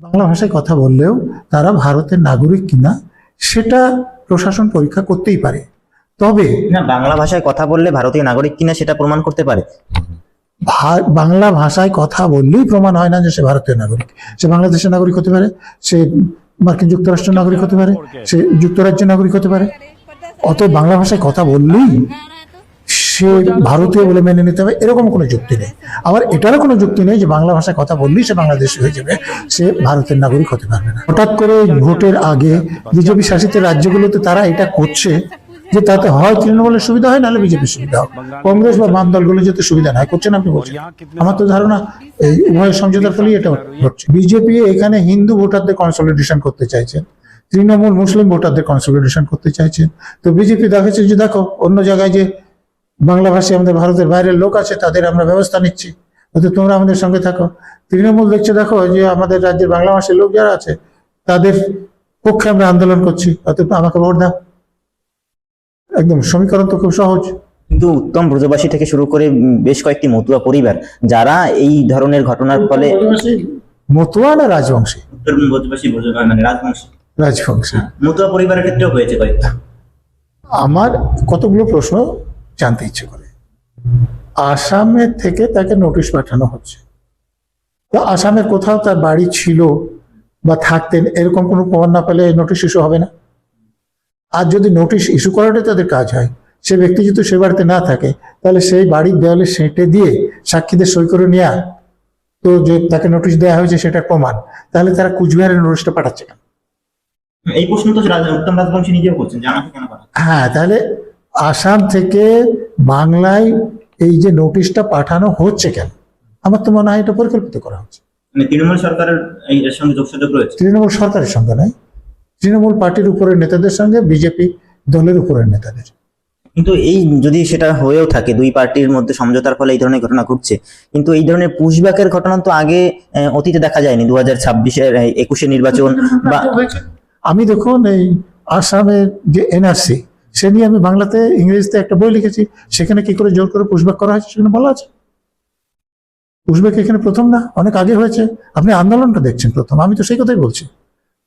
বাংলা ভাষায় কথা বললেও তারা ভারতের নাগরিক কিনা সেটা প্রশাসন পরীক্ষা করতেই পারে। তবে না বাংলা ভাষায় কথা বললে ভারতীয় নাগরিক কিনা সেটা প্রমাণ করতে পারে। বাংলা ভাষায় কথা বললেই প্রমাণ হয় না যে সে ভারতীয় নাগরিক। সে বাংলাদেশের নাগরিক হতে পারে সে মার্কিন যুক্তরাষ্ট্রের নাগরিক হতে পারে সে যুক্তরাজ্যের নাগরিক হতে পারে। অত বাংলা ভাষায় কথা বললেই সে ভারতীয় বলে মেনে নিতে হবে, এরকম কোনো যুক্তি নেই। আবার এটারও কোনো যুক্তি নেই যে বাংলা ভাষায় কথা বললেই সে বাংলাদেশি হয়ে যাবে, সে ভারতের নাগরিক হতে পারবে না। হঠাৎ করে ভোটের আগে বিজেপি শাসিত রাজ্যগুলোতে তারা এটা করছে যে তাতে হয় তৃণমূলের সুবিধা হয়, নাহলে বিজেপির সুবিধা হয় কংগ্রেস বা বাম দলগুলো যাতে সুবিধা না করছেন আপনি বলছেন। আমার তো ধারণা এই উভয় সমঝোতার ফলেই এটা ঘটছে। বিজেপি এখানে হিন্দু ভোটারদের কনসলিডেশন করতে চাইছেন, তৃণমূল মুসলিম ভোটারদের কনসলিডেশন করতে চাইছেন। তো বিজেপি দেখাচ্ছে যে দেখো, অন্য জায়গায় যে বাংলা ভাষী আমাদের ভারতের বাইরের লোক আছে তাদের আমরা ব্যবস্থা নিচ্ছি। অথচ তোমরা আমাদের সঙ্গে থাকো। তৃণমূল দেখছে দেখো যে আমাদের রাজ্যের বাংলা ভাষীর লোক যারা আছে তাদের পক্ষে আমরা আন্দোলন করছি। অতএব আমাকে ভোট দাও। একদম সমীকরণ তো খুব সহজ। কিন্তু উত্তম ব্রজবাসী থেকে শুরু করে বেশ কয়েকটি মতুয়া পরিবার যারা এই ধরনের ঘটনার ফলে মতুয়া না রাজবংশী? ব্রজবাসী মানে রাজবংশী। রাজবংশী। মতুয়া পরিবারের ক্ষেত্রেও হয়েছে কয়েকটা। আমার কতগুলো প্রশ্ন? জানতে ইচ্ছে করে। আসামের থেকে তাকে নোটিশ পাঠানো হচ্ছে। তো আসামের কোথাও তার বাড়ি ছিল বা থাকতেন এরকম কোনো প্রমাণ না পেলে নোটিশ ইস্যু হবে না। আর যদি নোটিশ ইস্যু করাটাই তাদের কাজ হয় সে ব্যক্তি যদি সে বাড়িতে না থাকে তাহলে সেই বাড়ির দেওয়ালে সেঁটে দিয়ে সাক্ষীদের সই করে নেওয়া তো যে তাকে নোটিশ দেওয়া হয়েছে সেটা প্রমাণ। তাহলে তারা কুচবিহারের নোটিশটা পাঠাচ্ছে কেন? এই প্রশ্ন তো উত্তম রাজবংশী নিজেও করছেন হ্যাঁ তাহলে আসাম থেকে বাংলায় এই যে নোটিশটা পাঠানো হচ্ছে কেন? আমার তো মনে হয় এটা পরিকল্পিত করা হচ্ছে। মানে তৃণমূল সরকারের এর সঙ্গে রয়েছে? তৃণমূল সরকারের সঙ্গে নয় তৃণমূল পার্টির উপরের নেতাদের সঙ্গে বিজেপি দলের উপরের নেতাদের। কিন্তু এই যদি সেটা হয়েও থাকে দুই পার্টির মধ্যে সমঝোতার ফলে এই ধরনের ঘটনা ঘটছে কিন্তু এই ধরনের পুশব্যাকের ঘটনা তো আগে অতীতে দেখা যায়নি দু হাজার ছাব্বিশের একুশে নির্বাচন বা আমি দেখুন এই আসামের যে এনআরসি সে নিয়ে আমি বাংলাতে ইংরেজিতে একটা বই লিখেছি। সেখানে কি করে জোর করে পুষব্যাক করা হয়েছে সেখানে বলা আছে। পুষব্যাক এখানে প্রথম না? অনেক আগে হয়েছে। আপনি আন্দোলনটা দেখছেন প্রথম। আমি তো সেই কথাই বলছি।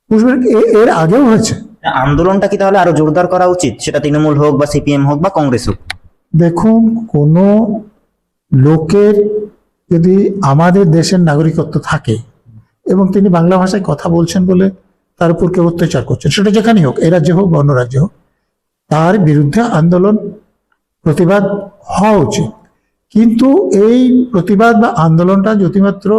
পুষব্যাক এ- এর আগেও হয়েছে। আন্দোলনটা কি তাহলে আরও জোরদার করা উচিত? সেটা তৃণমূল হোক বা সিপিএম হোক বা কংগ্রেস হোক। দেখুন কোনো লোকের যদি আমাদের দেশের নাগরিকত্ব থাকে এবং তিনি বাংলা ভাষায় কথা বলছেন বলে তার উপর কেউ অত্যাচার করছেন সেটা যেখানেই হোক এই রাজ্যে হোক বা অন্য রাজ্যে হোক তার বিরুদ্ধে আন্দোলন প্রতিবাদ হওয়া উচিত। কিন্তু এই প্রতিবাদ বা আন্দোলনটা যদি মাত্র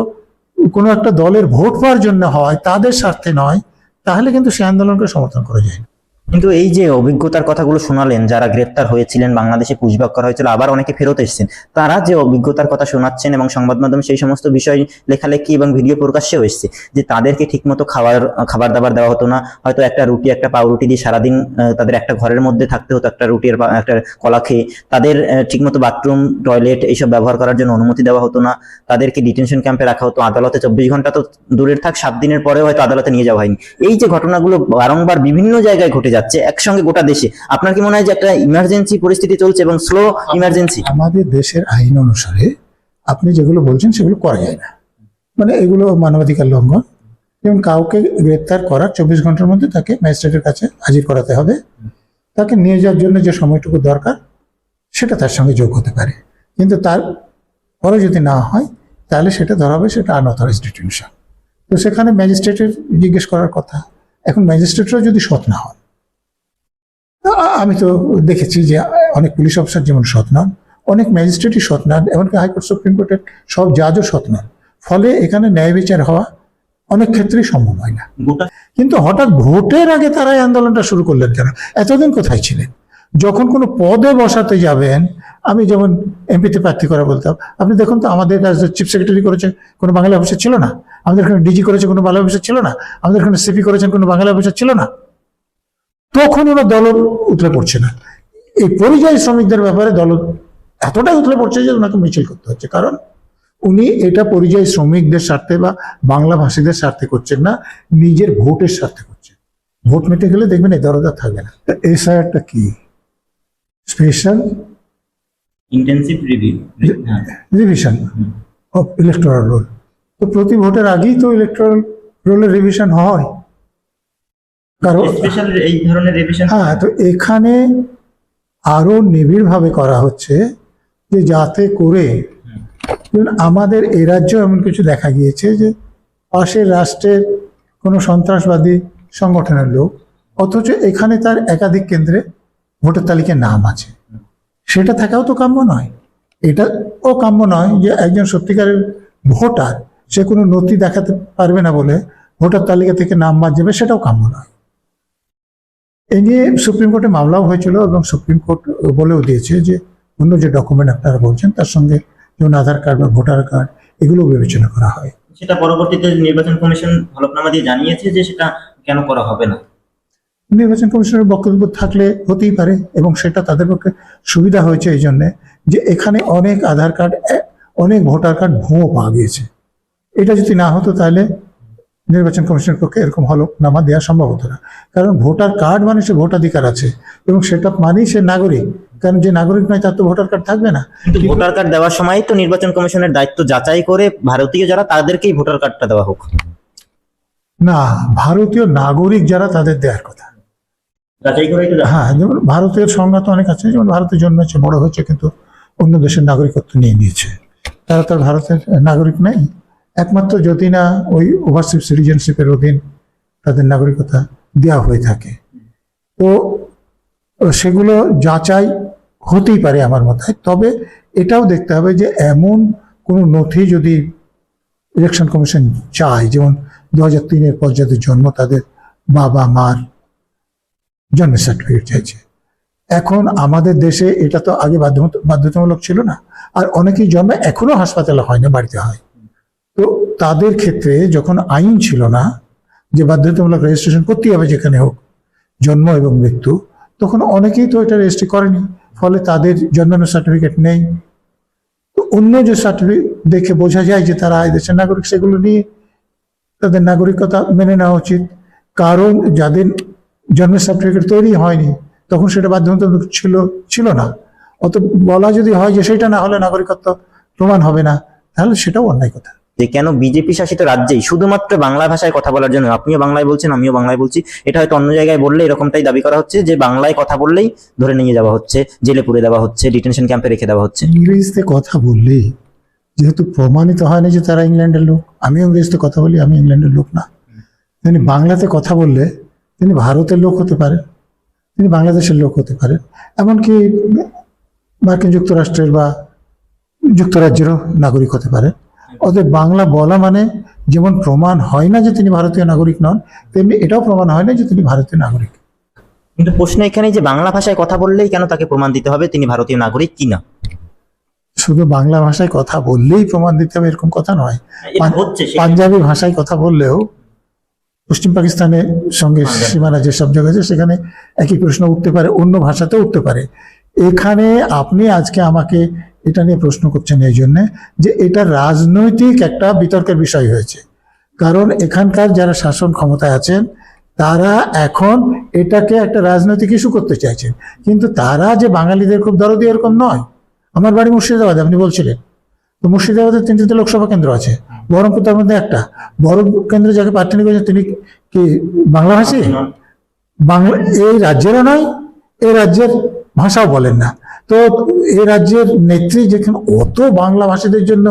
কোনো একটা দলের ভোট পাওয়ার জন্য হয়, তাদের স্বার্থে নয়, তাহলে কিন্তু সেই আন্দোলনকে সমর্থন করা যায় না। কিন্তু এই যে অভিজ্ঞতার কথাগুলো শোনালেন, যারা গ্রেপ্তার হয়েছিলেন, বাংলাদেশে পুশব্যাক করা হয়েছিল, আবার অনেকে ফেরত এসেছেন, তারা যে অভিজ্ঞতার কথা শোনাচ্ছেন এবং সংবাদ মাধ্যমে সেই সমস্ত বিষয় লেখালেখি এবং ভিডিও প্রকাশ্যেও এসছে, যে তাদেরকে ঠিকমতো খাবার খাবার দাবার দেওয়া হতো না, হয়তো একটা রুটি, একটা পাউরুটি দিয়ে সারাদিন তাদের একটা ঘরের মধ্যে থাকতে হতো, একটা রুটির একটা কলা খেয়ে, তাদের ঠিকমতো বাথরুম, টয়লেট এইসব ব্যবহার করার জন্য অনুমতি দেওয়া হতো না, তাদেরকে ডিটেনশন ক্যাম্পে রাখা হতো, আদালতে চব্বিশ ঘণ্টা তো দূরের থাক, সাত দিনের পরেও হয়তো আদালতে নিয়ে যাওয়া হয়নি। এই যে ঘটনাগুলো বারংবার বিভিন্ন জায়গায় ঘটে যাচ্ছে একসঙ্গে গোটা দেশে। আপনার কি মনে হয় যে একটা ইমার্জেন্সি পরিস্থিতি চলছে এবং স্লো ইমার্জেন্সি আমাদের দেশের আইন অনুসারে আপনি যেগুলো বলছেন সেগুলো করা যায় না। মানে এগুলো মানবাধিকার লঙ্ঘন। এবং কাউকে গ্রেপ্তার করার চব্বিশ ঘণ্টার মধ্যে তাকে ম্যাজিস্ট্রেটের কাছে হাজির করাতে হবে। তাকে নিয়ে যাওয়ার জন্য যে সময়টুকু দরকার, সেটা তার সঙ্গে যোগ হতে পারে। কিন্তু তার পরে যদি না হয়, তাহলে সেটা ধরা হবে সেটা আনঅথরাইজ ডিটেনশন তো সেখানে ম্যাজিস্ট্রেটের জিজ্ঞেস করার কথা। এখন ম্যাজিস্ট্রেটরা যদি সৎ না আ- আমি তো দেখেছি যে অনেক পুলিশ অফিসার যেমন সৎ নন অনেক ম্যাজিস্ট্রেটই সৎ নন এমনকি হাইকোর্ট সুপ্রিম কোর্টের সব জাজও সৎ নন ফলে এখানে ন্যায় বিচার হওয়া অনেক ক্ষেত্রেই সম্ভব হয় না। কিন্তু হঠাৎ ভোটের আগে তারা এই আন্দোলনটা শুরু করলেন কেন? এতদিন কোথায় ছিলেন? যখন কোনো পদে বসাতে যাবেন আমি যেমন এমপিতে প্রার্থী করা বলতাম আপনি দেখুন তো আমাদের কাছে চিফ সেক্রেটারি করেছে কোনো বাংলা অফিসার ছিল না। আমাদের এখানে ডিজি করেছে কোনো বাংলা অফিসার ছিল না। আমাদের এখানে সিপি করেছেন কোনো বাংলা অফিসার ছিল না। তখন ওরা দল উতলে পড়ছে না। এই পরিযায়ী শ্রমিকদের ব্যাপারে দল এতটাই উতলে পড়ছে যে ওনাকে মিছিল করতে হচ্ছে। কারণ উনি এটা পরিযায়ী শ্রমিকদের স্বার্থে বা বাংলা ভাষীদের স্বার্থে করছেন না নিজের ভোটের স্বার্থে করছেন। ভোট মিটে গেলে দেখবেন এই দরজা থাকবে না। এসআইআরটা কি? Special? Intensive review revision of electoral roll. তো প্রতি ভোটের আগেই তো ইলেকট্রাল রোলের রিভিশন হয়। কারণ এই ধরনের রিভিশন হ্যাঁ তো এখানে আরও নিবিড়ভাবে করা হচ্ছে যে যাতে করে আমাদের এ রাজ্যে এমন কিছু দেখা গিয়েছে যে পাশের রাষ্ট্রের কোনো সন্ত্রাসবাদী সংগঠনের লোক অথচ এখানে তার একাধিক কেন্দ্রে ভোটার তালিকায় নাম আছে। সেটা থাকাও তো কাম্য নয়। এটা ও কাম্য নয় যে একজন সত্যিকারের ভোটার সে কোনো নথি দেখাতে পারবে না বলে ভোটার তালিকা থেকে নাম বাদ যাবে সেটাও কাম্য নয়। এ নিয়ে সুপ্রিম কোর্টে মামলাও হয়েছিল এবং সুপ্রিম কোর্ট বলেও দিয়েছে যে অন্য যে ডকুমেন্ট আপনারা বলছেন তার সঙ্গে যেমন আধার কার্ড বা ভোটার কার্ড এগুলো বিবেচনা করা হয়। সেটা পরবর্তীতে নির্বাচন কমিশন হলফনামা দিয়ে জানিয়েছে যে সেটা কেন করা হবে না। নির্বাচন কমিশনের বক্তব্য থাকলে হতেই পারে এবং সেটা তাদের পক্ষে সুবিধা হয়েছে এই জন্যে যে এখানে অনেক আধার কার্ড অনেক ভোটার কার্ড ভুয়ো পাওয়া গিয়েছে। এটা যদি না হতো তাহলে নির্বাচন কমিশনের পক্ষে এরকম হলফনামা দেওয়া সম্ভব হতো না। কারণ ভোটার কার্ড মানে সে ভোটাধিকার আছে এবং সেটা মানেই সে নাগরিক। কারণ যে নাগরিক নয় তার তো ভোটার কার্ড থাকবে না। ভোটার কার্ড দেওয়ার সময় তো নির্বাচন কমিশনের দায়িত্ব যাচাই করে ভারতীয় যারা তাদেরকেই ভোটার কার্ডটা দেওয়া হোক। না ভারতীয় নাগরিক যারা তাদের দেওয়ার কথা। হ্যাঁ যেমন ভারতের সংজ্ঞা তো অনেক আছে যেমন ভারতে জন্মেছে বড় হয়েছে কিন্তু অন্য দেশের নাগরিকত্ব নিয়ে নিয়েছে। তারা তো আর ভারতের নাগরিক নেই। একমাত্র যদি না ওই ওভারসিপ সিটিজেনশিপের অধীন তাদের নাগরিকতা দেওয়া হয়ে থাকে। তো, সেগুলো যাচাই হতেই পারে আমার মতে তবে এটাও দেখতে হবে যে এমন কোনো নথি যদি ইলেকশন কমিশন চায়, যেমন দু হাজার তিনের পর যাদের জন্ম তাদের বাবা, মার জন্মের সার্টিফিকেট চাইছে। এখন আমাদের দেশে এটা তো আগে বাধ্যতামূলক ছিল না। আর অনেকেই জন্মে এখনও হাসপাতালে হয় না, বাড়িতে হয়। তো তাদের ক্ষেত্রে যখন আইন ছিল না, যে বাধ্যতামূলক রেজিস্ট্রেশন করতেই হবে যেখানে হোক, জন্ম এবং মৃত্যু, তখন অনেকেই তো এটা রেজিস্ট্রি করেনি, ফলে তাদের জন্মানোর সার্টিফিকেট নেই। তো অন্য যে সার্টিফিকেট দেখে বোঝা যায় যে তারা দেশের নাগরিক, সেগুলো নিয়ে তাদের নাগরিকতা মেনে নেওয়া উচিত। কারণ যাদের জন্মের সার্টিফিকেট তৈরি হয়নি, তখন সেটা বাধ্যতামূলক ছিল ছিল না। অত বলা যদি হয় যে সেটা না হলে নাগরিকত্ব প্রমাণ হবে না, তাহলে সেটাও অন্যায় কথা। যে কেন বিজেপি শাসিত রাজ্যেই শুধুমাত্র বাংলা ভাষায় কথা বলার জন্য, আপনিও বাংলায় বলছেন, আমিও বাংলায় বলছি, এটা হয়তো অন্য জায়গায় বললে এরকমটাই দাবি করা হচ্ছে যে বাংলায় কথা বললেই ধরে নিয়ে যাওয়া হচ্ছে, জেলে পুরে দেওয়া হচ্ছে ডিটেনশন ক্যাম্পে রেখে দেওয়া হচ্ছে। ইংরেজিতে কথা বললেই যেহেতু প্রমাণিত হয়নি যে তারা ইংল্যান্ডের লোক, আমিও ইংরেজিতে কথা বলি আমি ইংল্যান্ডের লোক না। তিনি বাংলাতে কথা বললে তিনি ভারতের লোক হতে পারেন তিনি বাংলাদেশের লোক হতে পারেন এমনকি মার্কিন যুক্তরাষ্ট্রের বা যুক্তরাজ্যেরও নাগরিক হতে পারেন অতএব বাংলা বলা মানে যেমন প্রমাণ হয় না যে তিনি ভারতীয় নাগরিক নন তেমনি এটাও প্রমাণ হয় না যে তিনি ভারতীয় নাগরিক। কিন্তু প্রশ্ন এখানে যে বাংলা ভাষায় কথা বললেই কেন তাকে প্রমাণ দিতে হবে তিনি ভারতীয় নাগরিক কিনা? শুধু বাংলা ভাষায় কথা বললেই প্রমাণ দিতে হবে এরকম কথা নয়। এটা পাঞ্জাবি ভাষায় কথা বললেও পশ্চিম পাকিস্তানের সঙ্গে সীমানা যেসব জায়গা আছে সেখানে একই প্রশ্ন উঠতে পারে অন্য ভাষাতেও উঠতে পারে। এখানে আপনি আজকে আমাকে এটা নিয়ে প্রশ্ন করছেন এই জন্যে যে এটা রাজনৈতিক একটা বিতর্কের বিষয় হয়েছে। কারণ এখানকার যারা শাসন ক্ষমতায় আছেন তারা এখন এটাকে একটা রাজনৈতিক ইস্যু করতে চাইছেন। কিন্তু তারা যে বাঙালিদের খুব দরদি এরকম নয়। আমার বাড়ি মুর্শিদাবাদে আপনি বলছিলেন। তো মুর্শিদাবাদের তিনটিতে লোকসভা কেন্দ্র আছে। বহরমপুর তার মধ্যে একটা। বহরমপুর কেন্দ্রে যাকে প্রার্থী করেছেন তিনি কি বাংলাভাষী বাংলা এই রাজ্যেরও নয় এই রাজ্যের ভাষাও বলেন না। তো এ রাজ্যের নেত্রী যেখানে অত বাংলা ভাষীদের জন্য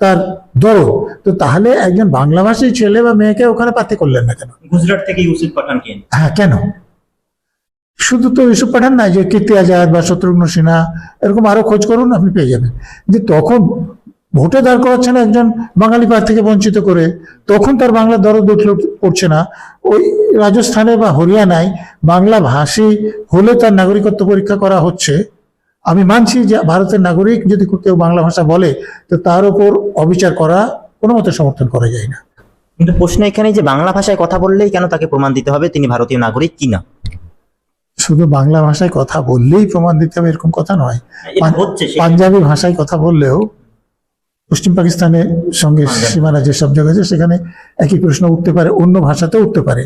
তার দরদ তো তাহলে একজন বাংলাভাষী ছেলে বা মেয়েকে ওখানে পাতে করলেন না কেন? গুজরাট থেকে ইউসুফ পাঠান হ্যাঁ কেন? শুধু তো ইউসুফ পাঠান নাই যে কীর্তি আজাদ বা শত্রুঘ্ন সিনহা এরকম আরও খোঁজ করুন আপনি পেয়ে যাবেন। যে তখন ভোটে দাঁড় করাচ্ছেন একজন বাঙালি প্রার্থীকে বঞ্চিত করে তখন তার বাংলা দরদ উঠলে পড়ছে না। ওই রাজস্থানে বা হরিয়ানায় বাংলা ভাষী হলে তার নাগরিকত্ব পরীক্ষা করা হচ্ছে। আমি মানছি যে ভারতের নাগরিক যদি কেউ বাংলা ভাষা বলে তো তার উপর অবিচার করা কোনো মতে সমর্থন করা যায় না। কিন্তু প্রশ্ন এখানে যে বাংলা ভাষায় কথা বললেই কেন তাকে প্রমাণ দিতে হবে তিনি ভারতীয় নাগরিক কিনা শুধু বাংলা ভাষায় কথা বললেই প্রমাণ দিতে হবে এরকম কথা নয়। এটা পাঞ্জাবি ভাষায় কথা বললেও পশ্চিম পাকিস্তানের সঙ্গে সীমানা যেসব জায়গা আছে সেখানে একই প্রশ্ন উঠতে পারে অন্য ভাষাতেও উঠতে পারে।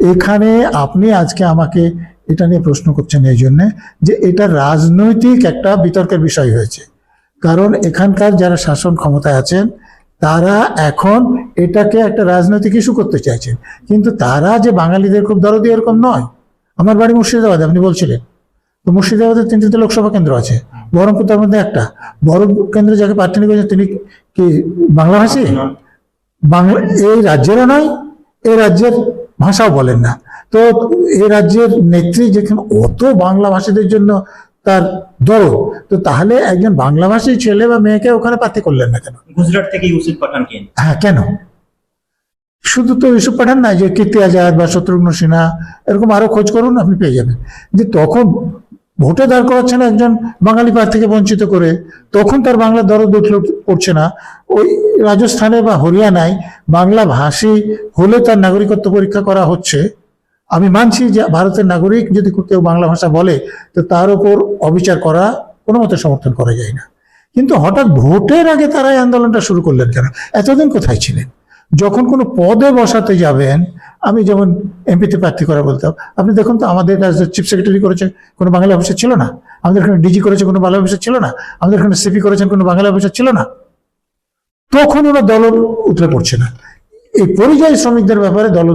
এখানে আপনি আজকে আমাকে এটা নিয়ে প্রশ্ন করছেন এই জন্যে যে এটা রাজনৈতিক একটা বিতর্কের বিষয় হয়েছে। কারণ এখানকার যারা শাসন ক্ষমতায় আছেন তারা এখন এটাকে একটা রাজনৈতিক ইস্যু করতে চাইছেন। কিন্তু তারা যে বাঙালিদের খুব দরদি এরকম নয়। আমার বাড়ি মুর্শিদাবাদে আপনি বলছিলেন। তো মুর্শিদাবাদের তিনটিতে লোকসভা কেন্দ্র আছে। বহরমপুর তার মধ্যে একটা। বহরমপুর কেন্দ্রে যাকে প্রার্থী করেছেন তিনি কি বাংলাভাষী? বাংলা এই রাজ্যেরও নয় এই রাজ্যের ভাষাও বলেন না। তো এ রাজ্যের নেত্রী যেখানে অত বাংলা ভাষীদের জন্য তার দরদ তো তাহলে একজন বাংলাভাষী ছেলে বা মেয়েকে ওখানে প্রার্থী করলেন না কেন? গুজরাট থেকে ইউসুফ পাঠানকে হ্যাঁ কেন? শুধু তো ইউসুফ পাঠান না যে কীর্তি আজাদ বা শত্রুঘ্ন সিনহা এরকম আরও খোঁজ করুন আপনি পেয়ে যাবেন। যে তখন ভোটে দাঁড় করাচ্ছেন একজন বাঙালি প্রার্থীকে বঞ্চিত করে তখন তার বাংলা দরদ উঠলে পড়ছে না। ওই রাজস্থানে বা হরিয়ানায় বাংলা ভাষী হলে তার নাগরিকত্ব পরীক্ষা করা হচ্ছে। আমি মানছি যে ভারতের নাগরিক যদি কেউ বাংলা ভাষা বলে, তো তার উপর অবিচার করা কোনো মতে সমর্থন করা যায় না। কিন্তু হঠাৎ ভোটের আগে তারা এই আন্দোলনটা শুরু করলেন কেন? এতদিন কোথায় ছিলেন? যখন কোনো পদে বসাতে যাবেন, আমি যেমন এমপিতে প্রার্থী করা বলতাম, আপনি দেখুন তো আমাদের চিফ সেক্রেটারি করেছে কোনো বাংলা অফিসার ছিল না। আমাদের এখানে ডিজি করেছে, কোনো বাংলা অফিসার ছিল না। আমাদের এখানে সিপি করেছেন, কোনো বাংলা অফিসার ছিল না। তখন ওরা দল উতলে পড়ছে না। এই পরিযায়ী শ্রমিকদের ব্যাপারে দল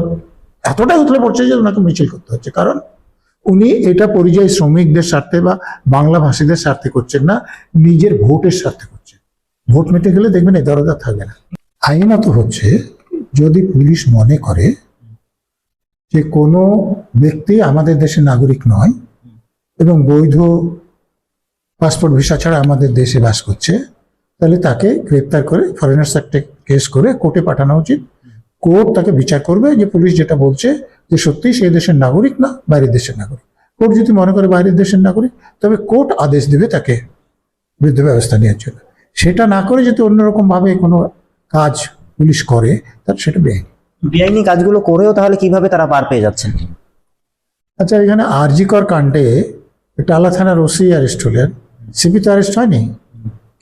এতটাই উতলে পড়ছে যে ওনাকে মিছিল করতে হচ্ছে। কারণ উনি এটা পরিযায়ী শ্রমিকদের স্বার্থে বা বাংলা ভাষীদের স্বার্থে করছেন না, নিজের ভোটের স্বার্থে করছেন। ভোট মিটে গেলে দেখবেন এই দরজা থাকবে না। আইনত হচ্ছে যদি পুলিশ মনে করে যে কোনো ব্যক্তি আমাদের দেশের নাগরিক নয় এবং বৈধ পাসপোর্ট ভিসা ছাড়া আমাদের দেশে বাস করছে তাহলে তাকে গ্রেপ্তার করে ফরেনার্স অ্যাক্টে কেস করে কোর্টে পাঠানো উচিত। কোর্ট তাকে বিচার করবে যে পুলিশ যেটা বলছে যে সত্যি সেই দেশের নাগরিক না বাইরের দেশের নাগরিক। কোর্ট যদি মনে করে বাইরের দেশের নাগরিক তবে কোর্ট আদেশ দেবে তাকে বিরুদ্ধে ব্যবস্থা নেওয়ার জন্য। সেটা না করে যদি অন্যরকম ভাবে কোনো কাজ পুলিশ করে তাহলে সেটা বেআইনি। বেআইনি কাজগুলো করেও তাহলে কীভাবে তারা পার পেয়ে যাচ্ছেন? আচ্ছা এখানে আরজিকর কাণ্ডে টালা থানার ওসি অ্যারেস্ট হলেন। সিপি তো অ্যারেস্ট হয়নি।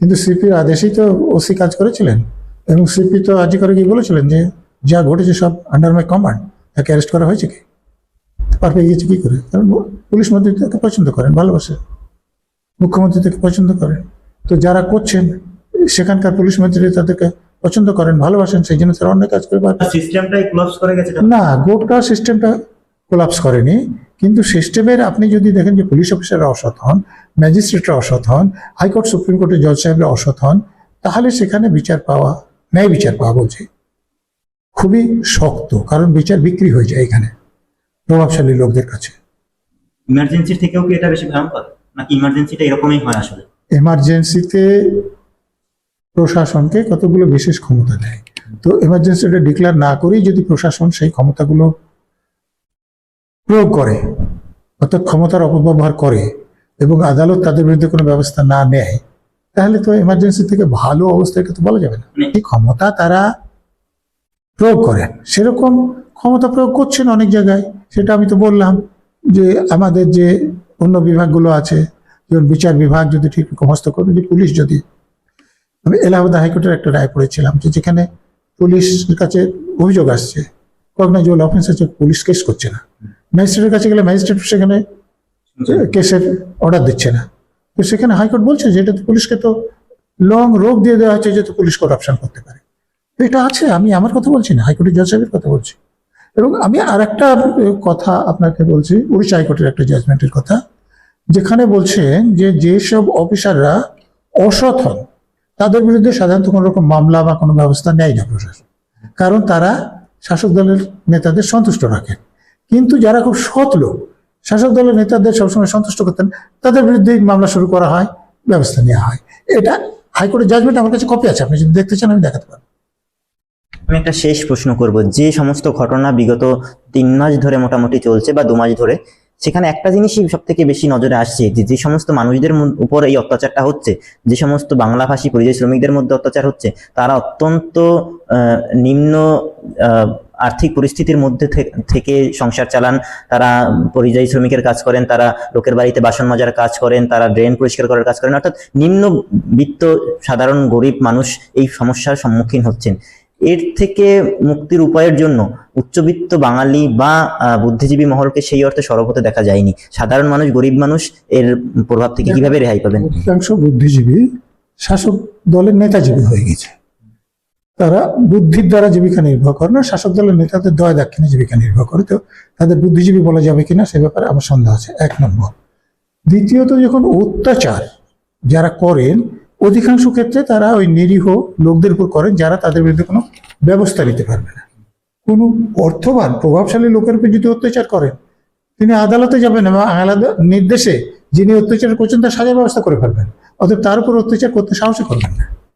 কিন্তু সিপির আদেশেই তো ওসি কাজ করেছিলেন। এবং সিপি তো আরজিকরে গিয়ে বলেছিলেন যে যা ঘটেছে সব আন্ডার মাই কমান্ড তাকে অ্যারেস্ট করা হয়েছে কি? পার পেয়ে গিয়েছে কি করে? কারণ পুলিশ মন্ত্রী তাকে পছন্দ করেন ভালোবাসে। মুখ্যমন্ত্রী তাকে পছন্দ করেন। তো যারা করছেন সেখানকার পুলিশ মন্ত্রী তাদেরকে পছন্দ করেন ভালোবাসেন সেই জন্য তারা অন্য কাজ করে না গোটা সিস্টেমটা কোলাপস করেনি। কিন্তু সিস্টেমের আপনি যদি দেখেন যে পুলিশ অফিসাররা অসৎ হন ম্যাজিস্ট্রেটরা অসৎ হন হাইকোর্ট সুপ্রিম কোর্টের জজ সাহেবরা অসৎ হন তাহলে সেখানে বিচার পাওয়া ন্যায় বিচার পাওয়া বলছে খুবই শক্ত কারণ বিচার বিক্রি হয়ে যায় এখানে প্রভাবশালী লোকদের কাছে। ইমার্জেন্সির থেকেও কি এটা বেশি ভয়ঙ্কর? নাকি ইমার্জেন্সিটা এরকমই হয় আসলে? এমার্জেন্সিতে প্রশাসনকে কতগুলো বিশেষ ক্ষমতা দেয়? তো এমার্জেন্সিটা ডিক্লেয়ার না করেই যদি প্রশাসন সেই ক্ষমতাগুলো প্রয়োগ করে অর্থাৎ ক্ষমতার অপব্যবহার করে এবং আদালত তাদের বিরুদ্ধে কোনো ব্যবস্থা না নেয় তাহলে তো এমার্জেন্সি থেকে ভালো অবস্থাকে তো বলা যাবে না। এই ক্ষমতা তারা প্রয়োগ করেন সেরকম ক্ষমতা প্রয়োগ করছেন অনেক জায়গায়। সেটা আমি তো বললাম যে আমাদের যে অন্য বিভাগগুলো আছে যেমন বিচার বিভাগ যদি ঠিক হস্ত করবে যে পুলিশ যদি আমি এলাহাবাদ হাইকোর্টের একটা রায় পড়েছিলাম যে যেখানে পুলিশের কাছে অভিযোগ আসছে কগনাইজুয়াল অফেন্স আছে পুলিশ কেস করছে না। ম্যাজিস্ট্রেটের কাছে গেলে ম্যাজিস্ট্রেট সেখানে কেসের অর্ডার দিচ্ছে না। তো সেখানে হাইকোর্ট বলছে যে এটা তো পুলিশকে তো লং রোগ দিয়ে দেওয়া হচ্ছে যাতে পুলিশ করাপশন করতে পারে। এটা আছে আমি আমার কথা বলছি না হাইকোর্টের জজ সাহেবের কথা বলছি। এবং আমি আর একটা কথা আপনাকে বলছি উড়িষ্যা হাইকোর্টের একটা জাজমেন্টের কথা যেখানে বলছেন যে যেসব অফিসাররা অসৎ হন তাদের বিরুদ্ধে সাধারণত কোনো রকম মামলা বা কোনো ব্যবস্থা নেয় না প্রশাসন। কারণ তারা শাসক দলের নেতাদের সন্তুষ্ট রাখেন। কিন্তু যারা খুব সৎ লোক, শাসক দলের নেতাদের সবসময় সন্তুষ্ট করতেন, তাদের বিরুদ্ধে মামলা শুরু করা হয়, ব্যবস্থা নেওয়া হয়। এটা হাইকোর্টের জাজমেন্ট আমার কাছে কপি আছে, আপনি যদি দেখতে চান আমি দেখাতে পারব। আমি একটা শেষ প্রশ্ন করব। যে সমস্ত ঘটনা বিগত তিন মাস ধরে মোটামুটি চলছে বা দু মাস ধরে, সেখানে একটা জিনিসই সব থেকে বেশি নজরে আসছে যে যে সমস্ত মানুষদের মন- উপর এই অত্যাচারটা হচ্ছে, যে সমস্ত বাংলাভাষী পরিযায়ী শ্রমিকদের মধ্যে অত্যাচার হচ্ছে, তারা অত্যন্ত নিম্ন আর্থিক পরিস্থিতির মধ্যে থেকে সংসার চালান তারা পরিযায়ী শ্রমিকের কাজ করেন তারা লোকের বাড়িতে বাসন মাজার কাজ করেন তারা ড্রেন পরিষ্কার করার কাজ করেন অর্থাৎ নিম্ন বিত্ত সাধারণ গরিব মানুষ এই সমস্যার সম্মুখীন হচ্ছেন। এর থেকে মুক্তির উপায়ের জন্য উচ্চবিত্ত বাঙালি বা বুদ্ধিজীবী মহলকে সেই অর্থে সরব হতে দেখা যায়নি। সাধারণ মানুষ গরিব মানুষ এর প্রভাব থেকে কীভাবে রেহাই পাবেন? অধিকাংশ বুদ্ধিজীবী শাসক দলের নেতাজীবী হয়ে গেছে। তারা বুদ্ধির দ্বারা জীবিকা নির্বাহ করে না, শাসক দলের নেতাদের দয়া দাক্ষিণে জীবিকা নির্বাহ করে। তো তাদের বুদ্ধিজীবী বলা যাবে কিনা সে ব্যাপারে আমার সন্দেহ আছে। এক নম্বর। দ্বিতীয়ত, যখন অত্যাচার যারা করেন, অধিকাংশ ক্ষেত্রে তারা ওই নিরীহ লোকদের উপর করেন যারা তাদের বিরুদ্ধে কোনো ব্যবস্থা নিতে পারবে না। কোনো অর্থবান, প্রভাবশালী লোকের উপর যদি অত্যাচার করেন, তিনি আদালতে যাবেন এবং আলাদা নির্দেশে যিনি অত্যাচার করছেন তার সাজা ব্যবস্থা করে ফেলবেন। অতএব তার উপর অত্যাচার করতে সাহসই করবেন না।